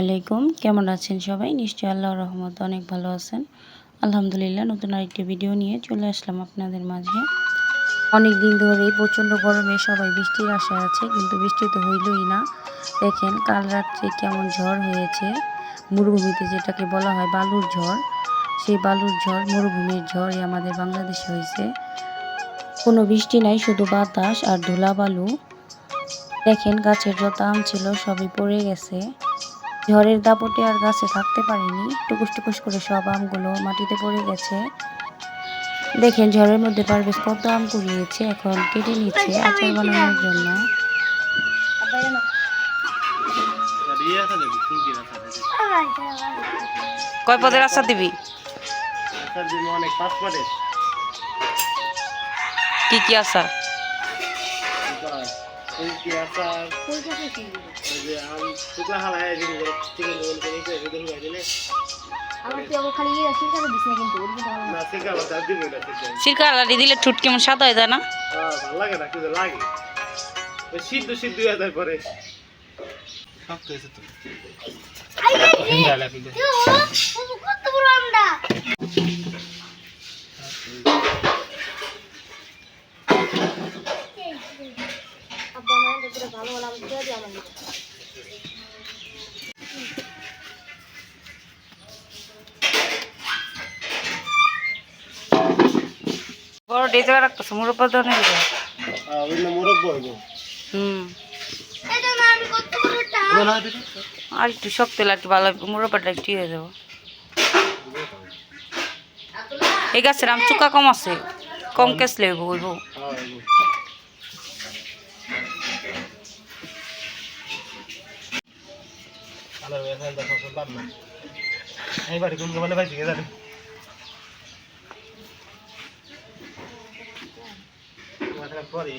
আলাইকুম। কেমন আছেন সবাই? নিশ্চয়ই আল্লাহ রহমত অনেক ভালো আছেন। আলহামদুলিল্লাহ, নতুন আরেকটি ভিডিও নিয়ে চলে আসলাম আপনাদের মাঝে। অনেক দিন ধরেই প্রচণ্ড গরমে সবাই বৃষ্টির আশায় আছে, কিন্তু বৃষ্টি তো হইলই না। দেখেন, কাল রাত্রে কেমন ঝড় হয়েছে। মরুভূমিতে যেটাকে বলা হয় বালুর ঝড়, সেই বালুর ঝড় মরুভূমির ঝড়ই আমাদের বাংলাদেশে হয়েছে কোনো বৃষ্টি নাই, শুধু বাতাস আর ধুলা বালু দেখেন, গাছের যত আম ছিল সবই পড়ে গেছে। ঝড়ের দাপটে আর গাছে থাকতে পারিনি। টুকুস টুকুস করে সব আমগুলো মাটিতে পড়ে গেছে। দেখেন, ঝড়ের মধ্যে পারভেজ কত আম কুড়িয়েছে, এখন কেটে নিচ্ছে আচার বানানোর জন্য। কয় পদের আচার দিবি? কি কি আচার? ফুলকি আচার ওই যে আম শুকলা হালায় দিন চিকেন রোল করে করে দিন দিলে ইয়ে ঠুট কেমন সাদা হয়ে যায় না হ্যাঁ ভালো লাগে না কিন্তু লাগে সিদ্ধ সিদ্ধ হয়ে যায় পরে সব তো এসে তো কত বড় আমটা আব্বা আমার? বড় ডেজে রাখতেছে মোর উপর ধরে দিবে না মোরগ বইবো হুম। আর একটু শক্ত লাগবে ভালো মোর উপরটা একটু হয়ে যাব। এই গাছের আম চুকা কম আছে, কম কেস লেবো বলব শুনলাম না কোন ভাই জানি পরে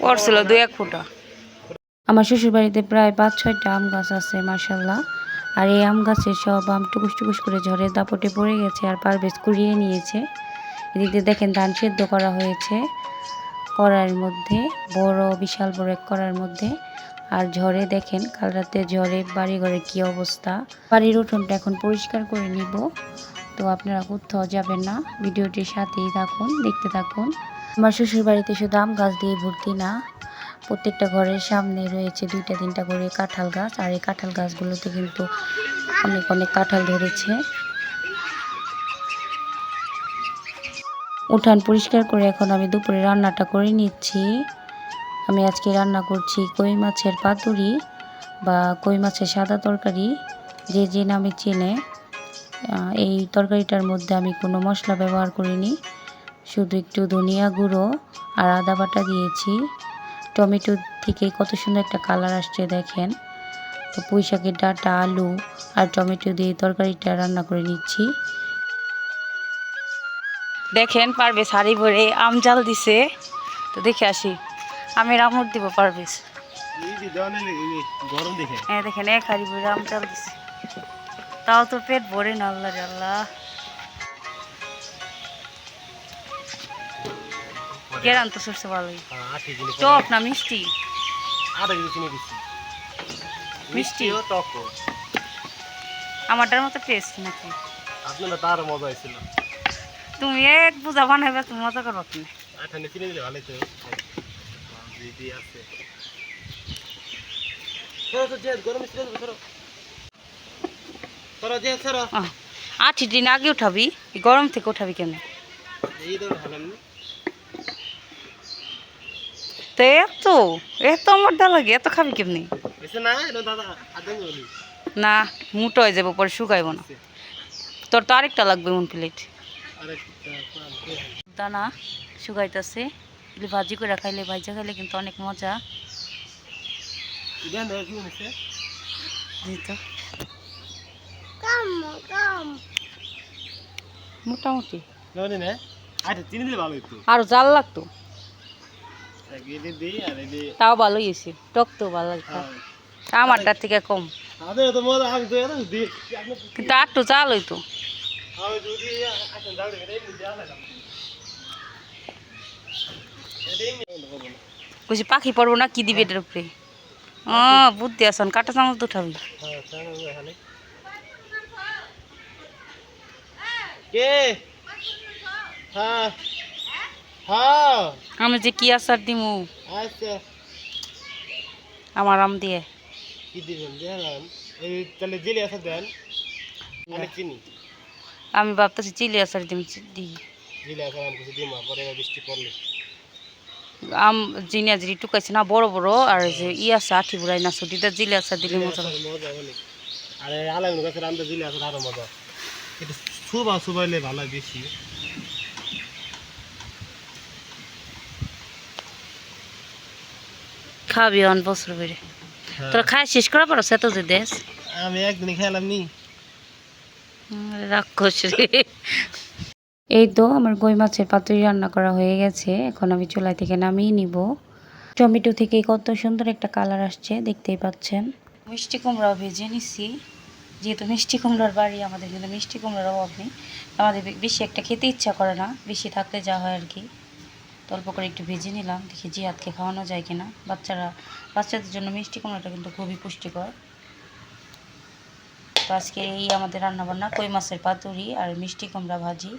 পড়ছিল দুই এক ফুটা। আমার শ্বশুর বাড়িতে প্রায় পাঁচ ছয়টা আম গাছ আছে মার্শাল্লাহ আর এই আম গাছের সব আম টুকুস টুকুস করে ঝড়ের দাপটে পড়ে গেছে আর পারভেজ কুড়িয়ে নিয়েছে। এদিকে দেখেন ধান সেদ্ধ করা হয়েছে কড়ার মধ্যে, বড় বিশাল বড় এক কড়ার মধ্যে। আর ঝড়ে দেখেন, কাল রাতে ঝড়ে বাড়ি ঘরে কি অবস্থা। বাড়ির উঠোনটা এখন পরিষ্কার করে নিব। তো আপনারা কোথাও যাবেন না। ভিডিওটির সাথেই থাকুন, দেখতে থাকুন। আমার শ্বশুর বাড়িতে শুধু আম গাছ দিয়ে ভর্তি না, প্রত্যেকটা ঘরের সামনে রয়েছে দুইটা তিনটা করে কাঁঠাল গাছ। আর এই কাঁঠাল গাছগুলোতে কিন্তু অনেক অনেক কাঁঠাল ধরেছে। উঠান পরিষ্কার করে এখন আমি দুপুরে রান্নাটা করে নিচ্ছি। আমি আজকে রান্না করছি কই মাছের পাতুরি বা কই মাছের সাদা তরকারি। যে যে নামে চেনে এই তরকারিটার মধ্যে আমি কোনো মশলা ব্যবহার করিনি। শুধু একটু ধনিয়া গুঁড়ো আর আদা বাটা দিয়েছি। টমেটো থেকে কত সুন্দর একটা কালার আসছে দেখেন। তো পুঁই শাকের ডাঁটা, আলু আর টমেটো দিয়ে তরকারিটা রান্না করে নিচ্ছি। দেখেন পারবে শাড়ি ভরে আম জাল দিছে। তো দেখে আসি আমি রামুর দিব দেখে হ্যাঁ দেখেন এক হাড়ি ভরে আম জাল দিছে। তাও তো পেট ভরে না আল্লাহ আল্লাহ। কেরান তো সরষে ভালোই। চপ না মিষ্টি? মিষ্টি? আমারটার মতো টেস্ট নাকি? আপনারা তার মজা হয়েছিল। তুমি এক পূজা বানাইবে তুমি মজা করব তুমি আঠানে কিনে দিলে ভালোই তো। দিদি আছে। সরো তো জেদ গরম ছিল সরো। সরো জেদ সরো। আঠি দিন আগে উঠাবি গরম থেকে উঠাবি কেন? তো এত এত আমার ডা লাগে এত খাবি কেমনি? না মুটো হয়ে যাব পরে শুকাইব না। তোর তো আরেকটা লাগবে মন প্লেট। দানা শুকাইতেছে। এগুলি ভাজি করে খাইলে ভাজা খাইলে কিন্তু অনেক মজা। মোটামুটি। আচ্ছা চিনি দিলে ভালো হতো আর জাল লাগতো। আর তাও ভালো হয়েছে টক তো ভালো লাগতো। আমারটার থেকে কম। কিন্তু আমি তো এত দিই। কইছি পাখি পড়ব না কি দিবি এটার উপরে? ও বুদ্ধি আসান কাটা চামচ তো উঠাবি কে? হ্যাঁ। হ্যাঁ। আমি যে কি আচার দিমু? আচ্ছা। আমার আম দিয়ে। কি দিবেন? তাহলে জেলে আছে দেন। অনেক চিনি। আমি ভাবতেছি চিলি আচার দিম দিই। জেলে আছে আমি কিছু দিমা পরে বৃষ্টি পড়লে। আম জিনিয়া জিরি টুকাইছে না বড় বড় আর যে ই আছে আঠি বুড়াই না ছুটিটা জিলে আচার দিলে মজা। আর গাছের আমটা জেলে আছে আরও মজা। এটা সুবা সুবাইলে ভালো বেশি। খাবি অন বছর বেড়ে হ্যাঁ। তোরা খাই শেষ করা পারো সে তো যে দেশ। আমি একদিন খেলাম নি। রাক্ষস রে। এই তো আমার কই মাছের পাতুরি রান্না করা হয়ে গেছে। এখন আমি চুলাই থেকে নামিয়ে নিব। টমেটো থেকে কত সুন্দর একটা কালার আসছে, দেখতেই পাচ্ছেন। মিষ্টি কুমড়াও ভেজে নিছি। যেহেতু মিষ্টি কুমড়ার বাড়ি, আমাদের কিন্তু মিষ্টি কুমড়ার অভাব নেই। আমাদের বেশি একটা খেতে ইচ্ছা করে না, বেশি থাকলে যা হয় আর কি। অল্প করে একটু ভেজে নিলাম, দেখি জিয়াদকে খাওয়ানো যায় কিনা। বাচ্চারা বাচ্চাদের জন্য মিষ্টি কুমড়াটা কিন্তু খুবই পুষ্টিকর। তো আজকে এই আমাদের রান্নাবান্না, কই মাছের পাতুরি আর মিষ্টি কুমড়া ভাজি।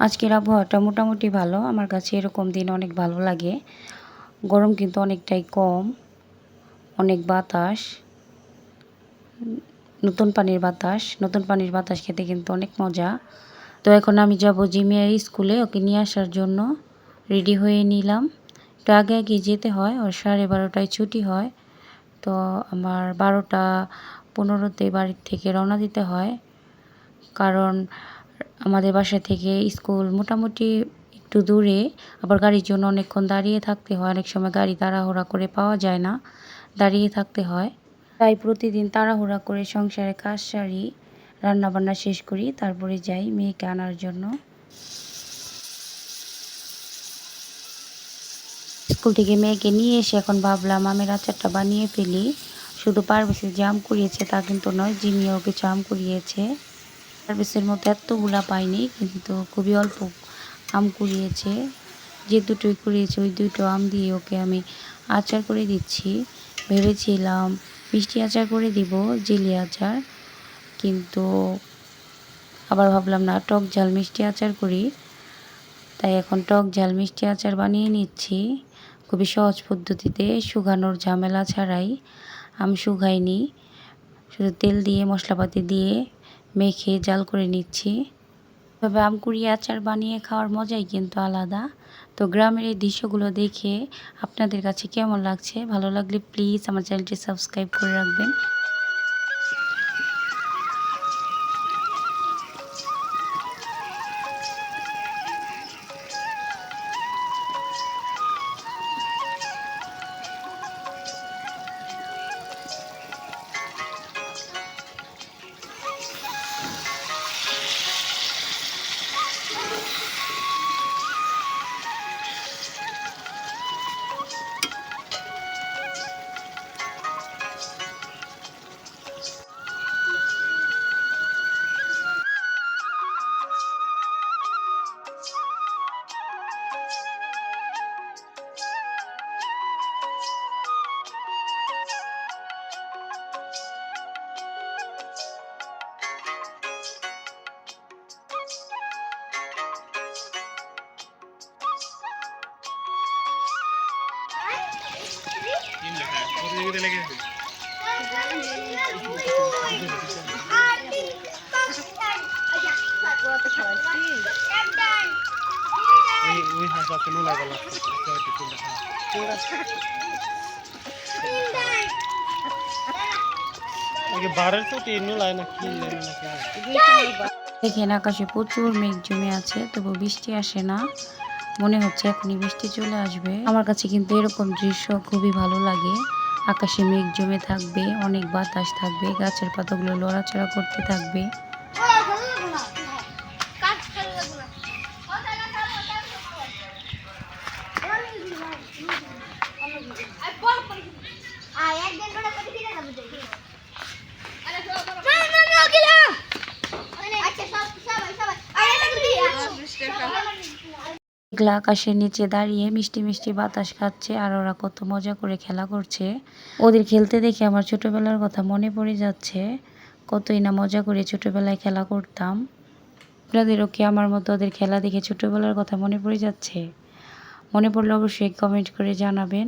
আজকের আবহাওয়াটা মোটামুটি ভালো, আমার কাছে এরকম দিন অনেক ভালো লাগে। গরম কিন্তু অনেকটাই কম, অনেক বাতাস, নতুন পানির বাতাস, নতুন পানির বাতাস খেতে কিন্তু অনেক মজা। তো এখন আমি যাব জিমিয়ার স্কুলে, ওকে নিয়ে আসার জন্য রেডি হয়ে নিলাম। তো আগে আগে যেতে হয়, ওর সাড়ে বারোটায় ছুটি হয়। তো আমার বারোটা পনেরোতে বাড়ির থেকে রওনা দিতে হয়। কারণ আমাদের বাসা থেকে স্কুল মোটামুটি একটু দূরে, আবার গাড়ির জন্য অনেকক্ষণ দাঁড়িয়ে থাকতে হয়। অনেক সময় গাড়ি তাড়াহুড়া করে পাওয়া যায় না, দাঁড়িয়ে থাকতে হয়। তাই প্রতিদিন তাড়াহুড়া করে সংসারে কাজ সারি, রান্নাবান্না শেষ করি, তারপরে যাই মেয়েকে আনার জন্য। স্কুল থেকে মেয়েকে নিয়ে এসে এখন ভাবলাম আমের আচারটা বানিয়ে ফেলি। শুধু পারভেসে জাম কুড়িয়েছে তা কিন্তু নয়, জিমিও কিছু আম কুড়িয়েছে পারভেসের মতো এতগুলা পাইনি কিন্তু খুবই অল্প আম কুড়িয়েছে যে দুটোই কুড়িয়েছে ওই দুটো আম দিয়ে ওকে আমি আচার করে দিচ্ছি। ভেবেছিলাম মিষ্টি আচার করে দিব, জেলি আচার, কিন্তু আবার ভাবলাম না, টক ঝাল মিষ্টি আচার করি। তাই এখন টক ঝাল মিষ্টি আচার বানিয়ে নিচ্ছি। খুবই সহজ পদ্ধতিতে, শুকানোর ঝামেলা ছাড়াই। আম শুকাইনি শুধু তেল দিয়ে, মশলাপাতি দিয়ে মেখে জাল করে নিচ্ছি। তবে আম কুড়ি আচার বানিয়ে খাওয়ার মজাই কিন্তু আলাদা। তো গ্রামের এই দৃশ্যগুলো দেখে আপনাদের কাছে কেমন লাগছে? ভালো লাগলে প্লিজ আমার চ্যানেলটি সাবস্ক্রাইব করে রাখবেন। ওই না কি দেখেন আকাশে প্রচুর মেঘ জমে আছে, তবু বৃষ্টি আসে না। মনে হচ্ছে এখনই বৃষ্টি চলে আসবে। আমার কাছে কিন্তু এরকম দৃশ্য খুবই ভালো লাগে। আকাশে মেঘ জমে থাকবে অনেক বাতাস থাকবে গাছের পাতাগুলো লড়াচড়া করতে থাকবে। মেঘলা আকাশের নিচে দাঁড়িয়ে মিষ্টি মিষ্টি বাতাস খাচ্ছে আর ওরা কত মজা করে খেলা করছে। ওদের খেলতে দেখে আমার ছোটবেলার কথা মনে পড়ে যাচ্ছে। কতই না মজা করে ছোটবেলায় খেলা করতাম। আপনাদেরও কি আমার মতো ওদের খেলা দেখে ছোটবেলার কথা মনে পড়ে যাচ্ছে? মনে পড়লে অবশ্যই কমেন্ট করে জানাবেন।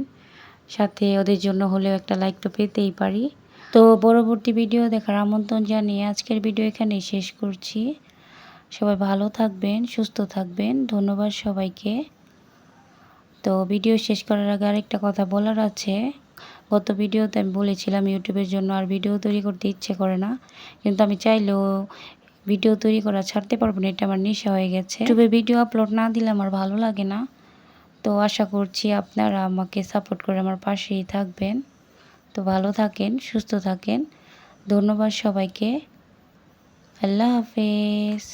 সাথে ওদের জন্য হলেও একটা লাইক তো পেতেই পারি। তো পরবর্তী ভিডিও দেখার আমন্ত্রণ জানিয়ে আজকের ভিডিও এখানেই শেষ করছি। সবাই ভালো থাকবেন, সুস্থ থাকবেন। ধন্যবাদ সবাইকে। তো ভিডিও শেষ করার আগে আরেকটা কথা বলার আছে। গত ভিডিওতে আমি বলেছিলাম ইউটিউবের জন্য আর ভিডিও তৈরি করতে ইচ্ছে করে না। কিন্তু আমি চাইলেও ভিডিও তৈরি করা ছাড়তে পারব না, এটা আমার নেশা হয়ে গেছে। ইউটিউবে ভিডিও আপলোড না দিলে আমার ভালো লাগে না। তো আশা করছি আপনারা আমাকে সাপোর্ট করে আমার পাশেই থাকবেন। তো ভালো থাকেন, সুস্থ থাকেন। ধন্যবাদ সবাইকে। আল্লাহ হাফেজ।